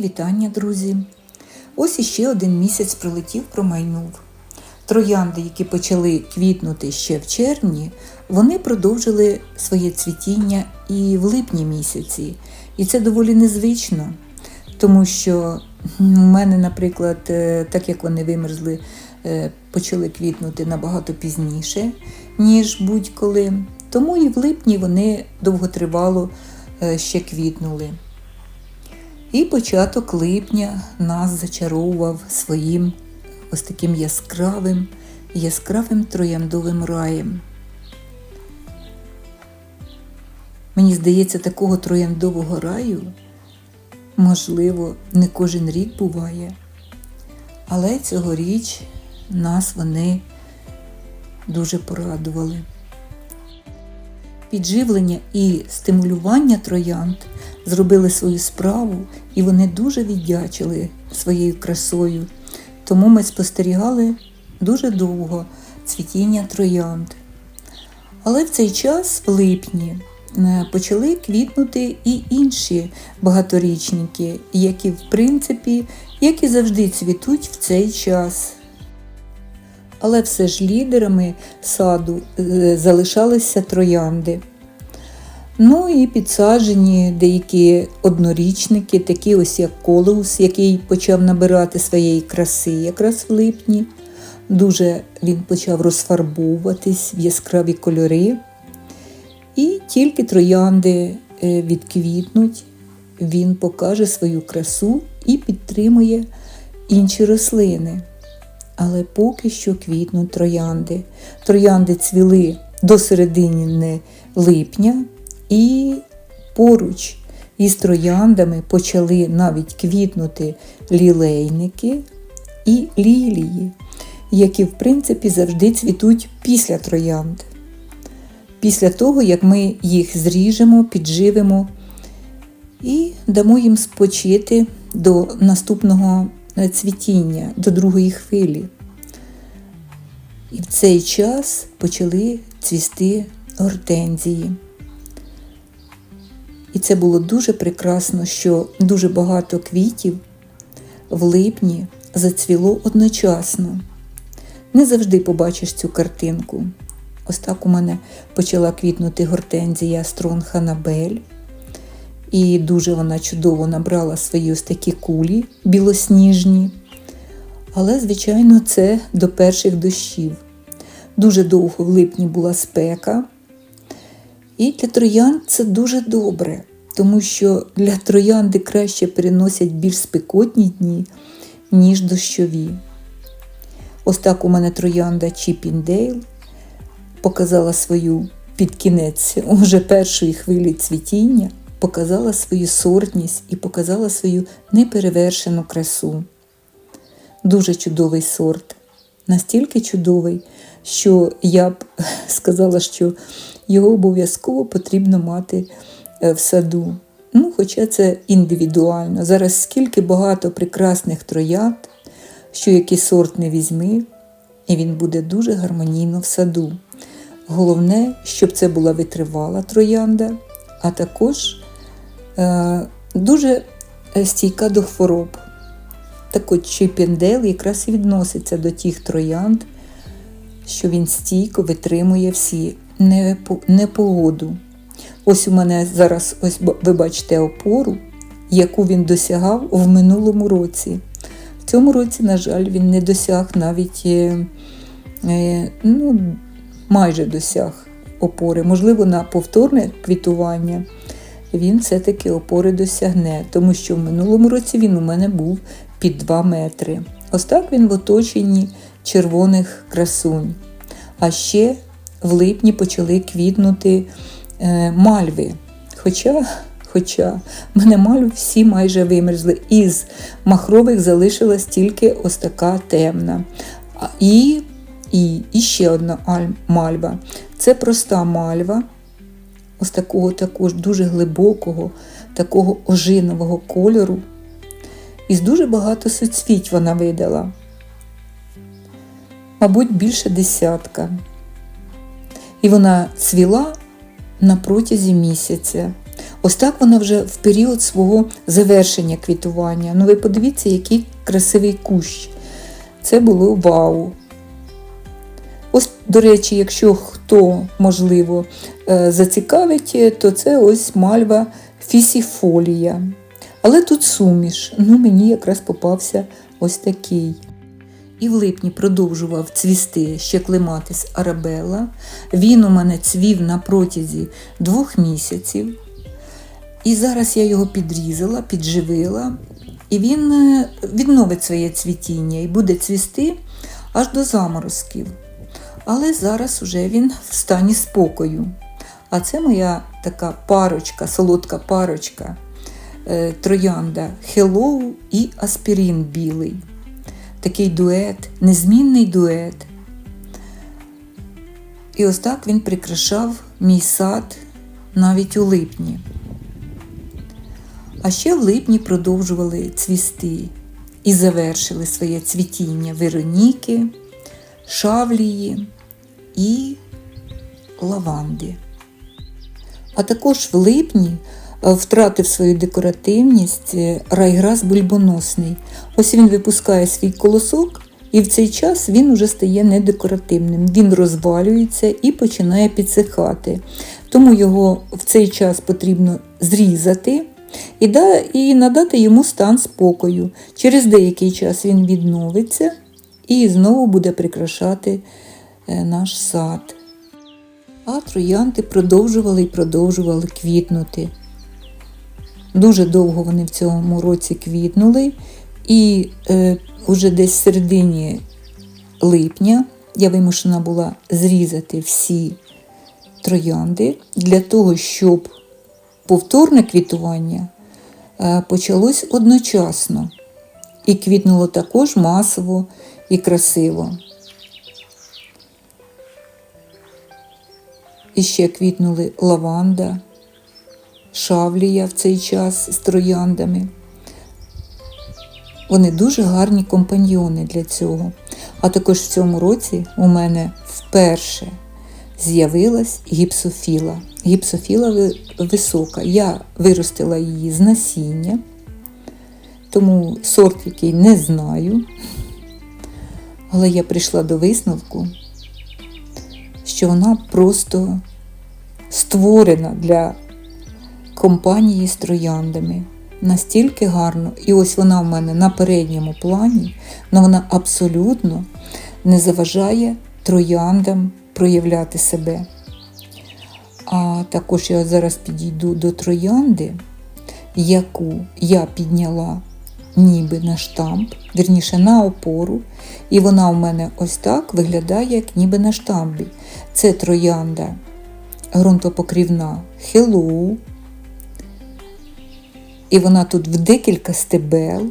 Вітання, друзі! Ось іще один місяць пролетів промайнув. Троянди, які почали квітнути ще в червні, вони продовжили своє цвітіння і в липні місяці. І це доволі незвично, тому що у мене, наприклад, е, так як вони вимерзли, е, почали квітнути набагато пізніше, ніж будь-коли. Тому і в липні вони довготривало е, ще квітнули. І початок липня нас зачаровував своїм ось таким яскравим, яскравим трояндовим раєм. Мені здається, такого трояндового раю, можливо, не кожен рік буває, але цьогоріч нас вони дуже порадували. Підживлення і стимулювання троянд зробили свою справу і вони дуже віддячили своєю красою. Тому ми спостерігали дуже довго цвітіння троянд. Але в цей час, в липні, е, почали квітнути і інші багаторічники, які, в принципі, як і завжди цвітуть в цей час. Але все ж лідерами саду е, залишалися троянди. Ну і підсаджені деякі однорічники, такі ось як колеус, який почав набирати своєї краси якраз в липні. Дуже він почав розфарбовуватись в яскраві кольори. І тільки троянди е, відквітнуть, він покаже свою красу і підтримує інші рослини. Але поки що квітнуть троянди. Троянди цвіли до середини липня. І поруч із трояндами почали навіть квітнути лілейники і лілії, які, в принципі, завжди цвітуть після троянд. Після того, як ми їх зріжемо, підживемо і дамо їм спочити до наступного цвітіння, до другої хвилі. І в цей час почали цвісти гортензії. І це було дуже прекрасно, що дуже багато квітів в липні зацвіло одночасно. Не завжди побачиш цю картинку. Ось так у мене почала квітнути гортензія Стронг Анабель. І дуже вона чудово набрала свої ось такі кулі білосніжні. Але, звичайно, це до перших дощів. Дуже довго в липні була спека. І для троянд це дуже добре, тому що для троянди краще переносять більш спекотні дні, ніж дощові. Ось так у мене троянда Чіпіндейл показала свою під кінець уже першої хвилі цвітіння, показала свою сортність і показала свою неперевершену красу. Дуже чудовий сорт, настільки чудовий, що я б сказала, що його обов'язково потрібно мати е, в саду. Ну, Хоча це індивідуально. Зараз скільки багато прекрасних троянд, що який сорт не візьми, і він буде дуже гармонійно в саду. Головне, щоб це була витривала троянда, а також е, дуже е, стійка до хвороб. Так от чипендел якраз і відноситься до тих троянд, що він стійко витримує всі непогоду. Ось у мене зараз, ось ви бачите опору, яку він досягав в минулому році. В цьому році, на жаль, він не досяг навіть е, е, ну, майже досяг опори. Можливо, на повторне квітування він все-таки опори досягне, тому що в минулому році він у мене був під 2 метри. Ось так він в оточенні червоних красунь. А ще в липні почали квітнути е, мальви. Хоча хоча мене мальв всі майже вимерзли. Із махрових залишилась тільки ось така темна. І і, і ще одна мальва. Це проста мальва, ось такого також дуже глибокого, такого ожинового кольору. Із дуже багато суцвіть вона видала. Мабуть, більше десятка. І вона цвіла на протязі місяця. Ось так вона вже в період свого завершення квітування. Ну ви подивіться, який красивий кущ. Це було вау. Ось, до речі, якщо хто, можливо, е, зацікавить, то це ось мальва фісіфолія. Але тут суміш. Ну, мені якраз попався ось такий. І в липні продовжував цвісти ще клематис арабела. Він у мене цвів на протязі двох місяців. І зараз я його підрізала, підживила, і він е, відновить своє цвітіння і буде цвісти аж до заморозків. Але зараз уже він в стані спокою. А це моя така парочка, солодка парочка е, троянда Hello і Аспірин білий. Такий дует, незмінний дует. І ось так він прикрашав мій сад навіть у липні. А ще в липні продовжували цвісти і завершили своє цвітіння Вероніки, Шавлії і лаванди. А також в липні втратив свою декоративність е, райграс бульбоносний. Ось він випускає свій колосок, і в цей час він уже стає недекоративним. Він розвалюється і починає підсихати. Тому його в цей час потрібно зрізати і, да, і надати йому стан спокою. Через деякий час він відновиться і знову буде прикрашати е, наш сад. А троянди продовжували і продовжували квітнути. Дуже довго вони в цьому році квітнули, і е, уже десь в середині липня я вимушена була зрізати всі троянди для того, щоб повторне квітування е, почалось одночасно. І квітнуло також масово і красиво. І ще квітнули лаванда, шавлія в цей час з трояндами. Вони дуже гарні компаньйони для цього. А також в цьому році у мене вперше з'явилась гіпсофіла. Гіпсофіла висока. Я виростила її з насіння, тому сорт, який не знаю. Але я прийшла до висновку, що вона просто створена для компанії з трояндами. Настільки гарно. І ось вона в мене на передньому плані, але вона абсолютно не заважає трояндам проявляти себе. А також я зараз підійду до троянди, яку я підняла ніби на штамп, вірніше на опору. І вона у мене ось так виглядає, як ніби на штамбі. Це троянда ґрунтопокрівна Hello. І вона тут в декілька стебел.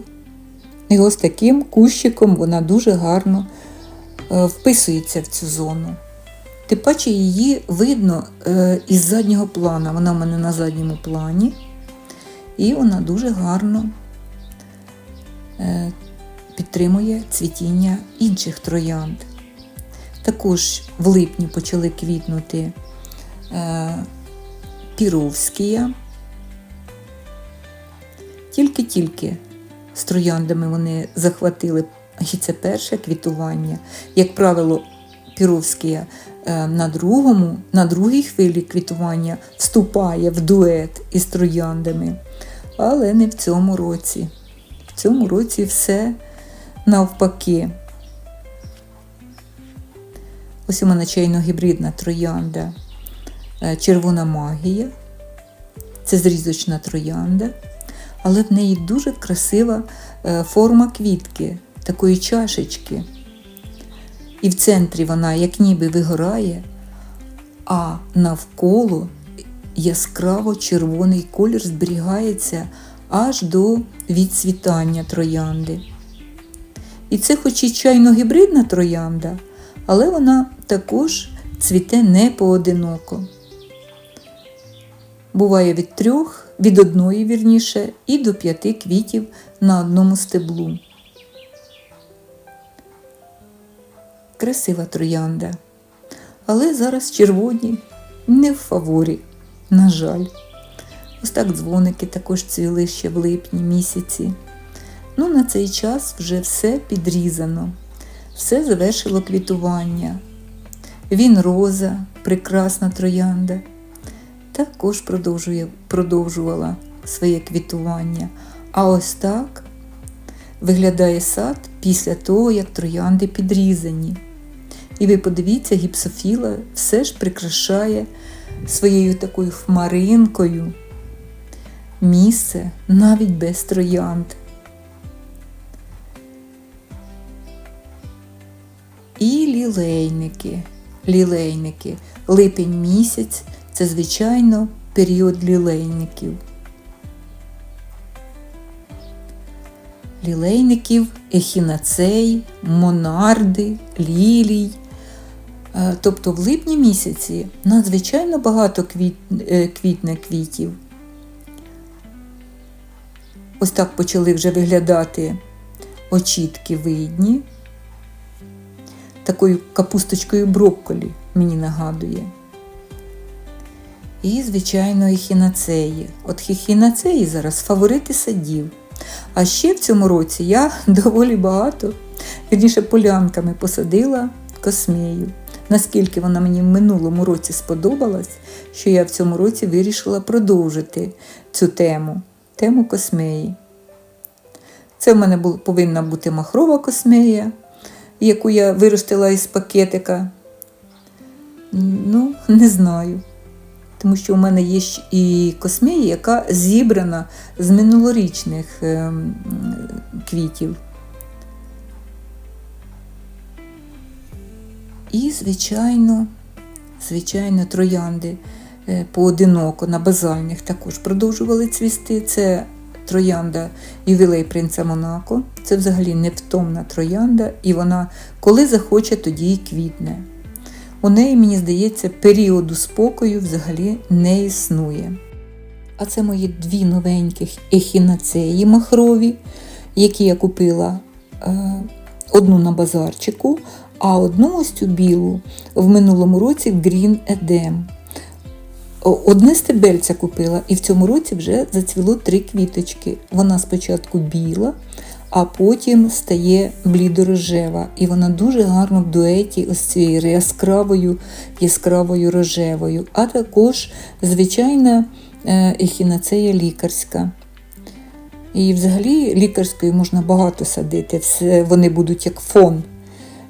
І ось таким кущиком вона дуже гарно е, вписується в цю зону. Тим паче її видно е, із заднього плана. Вона в мене на задньому плані. І вона дуже гарно е, підтримує цвітіння інших троянд. Також в липні почали квітнути піровськія. Тільки-тільки з трояндами вони захватили, і це перше квітування. Як правило, Піровський на другому, на другій хвилі квітування вступає в дует із трояндами, але не в цьому році. В цьому році все навпаки. Ось у мене чайно-гібридна троянда, е, червона магія, це зрізочна троянда але в неї дуже красива е, форма квітки, такої чашечки. І в центрі вона, як ніби вигорає, а навколо яскраво червоний колір зберігається аж до відцвітання троянди. І це хоч і чайно-гібридна троянда, але вона також цвіте не поодиноко. Буває від трьох від одної вірніше і до п'яти квітів на одному стеблу. Красива троянда. Але зараз червоні не в фаворі, на жаль. Ось так дзвоники також цвіли ще в липні місяці. Ну, на цей час вже все підрізано, все завершило квітування. Він роза, прекрасна троянда, також продовжує, продовжувала своє квітування. А ось так виглядає сад після того, як троянди підрізані. І ви подивіться, гіпсофіла все ж прикрашає своєю такою хмаринкою місце навіть без троянд. І лілейники. Лілейники. Липень місяць це, звичайно, період лілейників. Лілейників, ехінацей, монарди, лілій. Е, Тобто в липні місяці надзвичайно багато квіт, е, квітне квітів. Ось так почали вже виглядати очітки видні. Такою капусточкою брокколі мені нагадує. І, звичайно, ехінацеї. От ехінацеї зараз фаворити садів. А ще в цьому році я доволі багато, вірніше, полянками посадила космею. Наскільки вона мені в минулому році сподобалась, що я в цьому році вирішила продовжити цю тему, тему космеї. Це в мене повинна бути махрова космея, яку я виростила із пакетика. Ну, не знаю. Тому що у мене є і космея, яка зібрана з минулорічних ем, квітів. І, звичайно, звичайно, троянди е, поодиноко на базальних також продовжували цвісти. Це троянда ювілей принца Монако. Це взагалі невтомна троянда, і вона коли захоче, тоді й квітне. У неї, мені здається, періоду спокою взагалі не існує. А це мої дві новеньких ехінацеї махрові, які я купила е, одну на базарчику, а одну ось цю білу в минулому році Green Edem. Одне стебельця купила, і в цьому році вже зацвіло три квіточки. Вона спочатку біла, а потім стає блідорожева. І вона дуже гарно в дуеті ось цією яскравою, яскравою рожевою. А також звичайна е, ехінацея лікарська. І взагалі лікарської можна багато садити, вони будуть як фон.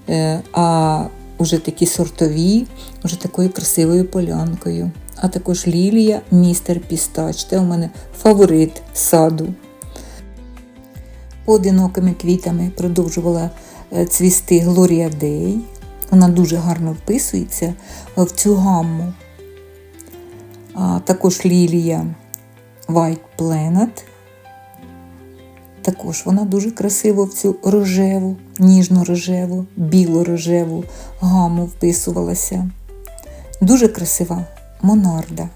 Е, А вже такі сортові, вже такою красивою полянкою. А також лілія, містер Пістач. Це у мене фаворит саду. Поодинокими квітами продовжувала е, цвісти Глорія Дей. Вона дуже гарно вписується в цю гамму. А також лілія White Planet. Також вона дуже красиво в цю рожеву, ніжно-рожеву, біло-рожеву гаму вписувалася. Дуже красива монарда.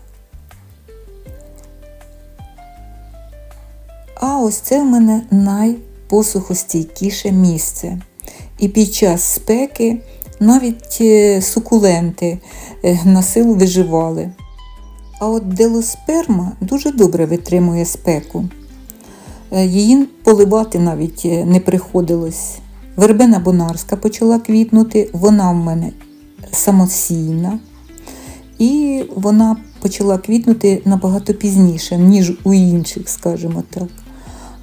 Ось це в мене найпосухостійкіше місце. І під час спеки навіть е, сукуленти е, на силу виживали. А от делосперма дуже добре витримує спеку. Е, Її поливати навіть не приходилось. Вербена бонарська почала квітнути, вона в мене самосійна. І вона почала квітнути набагато пізніше, ніж у інших, скажімо так.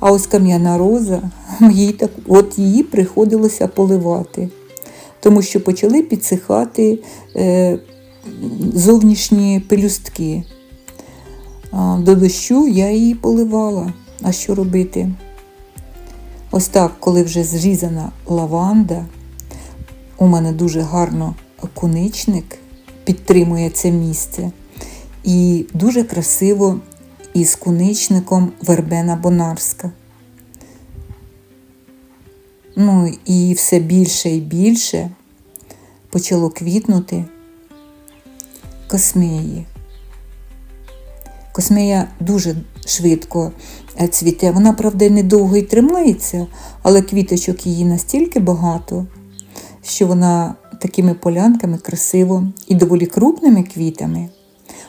А ось кам'яна роза, їй так, от її приходилося поливати, тому що почали підсихати е, зовнішні пелюстки. До дощу я її поливала. А що робити? Ось так, коли вже зрізана лаванда, у мене дуже гарно куничник підтримує це місце. І дуже красиво із куничником вербена бонарська. Ну і все більше і більше почало квітнути космеї. Космея дуже швидко е, цвіте. Вона, правда, недовго і тримається, але квіточок її настільки багато, що вона такими полянками красиво і доволі крупними квітами.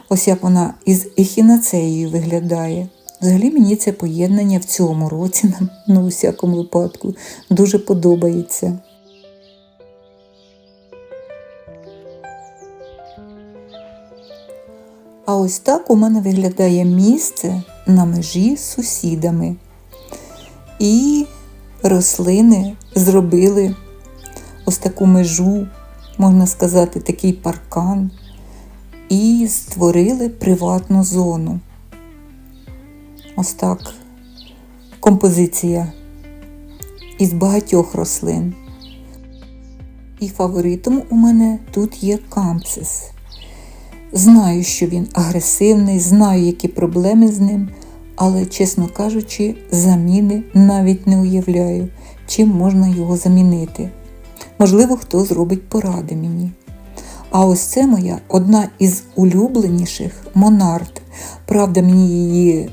Ось як вона із ехінацеєю виглядає. Взагалі мені це поєднання в цьому році, ну, у всякому випадку, дуже подобається. А ось так у мене виглядає місце на межі з сусідами. І рослини зробили ось таку межу, можна сказати, такий паркан, і створили приватну зону. Ось так композиція із багатьох рослин. І фаворитом у мене тут є кампсис. Знаю, що він агресивний, знаю, які проблеми з ним, але, чесно кажучи, заміни навіть не уявляю, чим можна його замінити. Можливо, хто зробить поради мені. А ось це моя одна із улюбленіших Монарт. Правда, мені її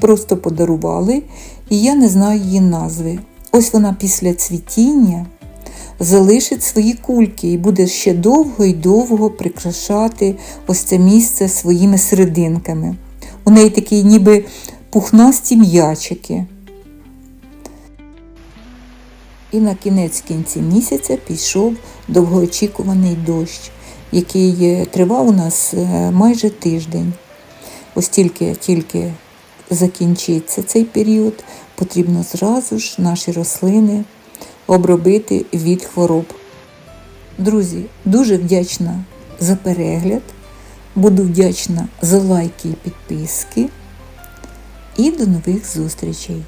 просто подарували, і я не знаю її назви. Ось вона після цвітіння залишить свої кульки і буде ще довго і довго прикрашати ось це місце своїми серединками. У неї такі ніби пухнасті м'ячики. І на кінець кінці місяця пішов довгоочікуваний дощ, який е, тривав у нас е, майже тиждень. Ось тільки тільки закінчиться цей період, потрібно зразу ж наші рослини обробити від хвороб. Друзі, дуже вдячна за перегляд. Буду вдячна за лайки і підписки. І до нових зустрічей!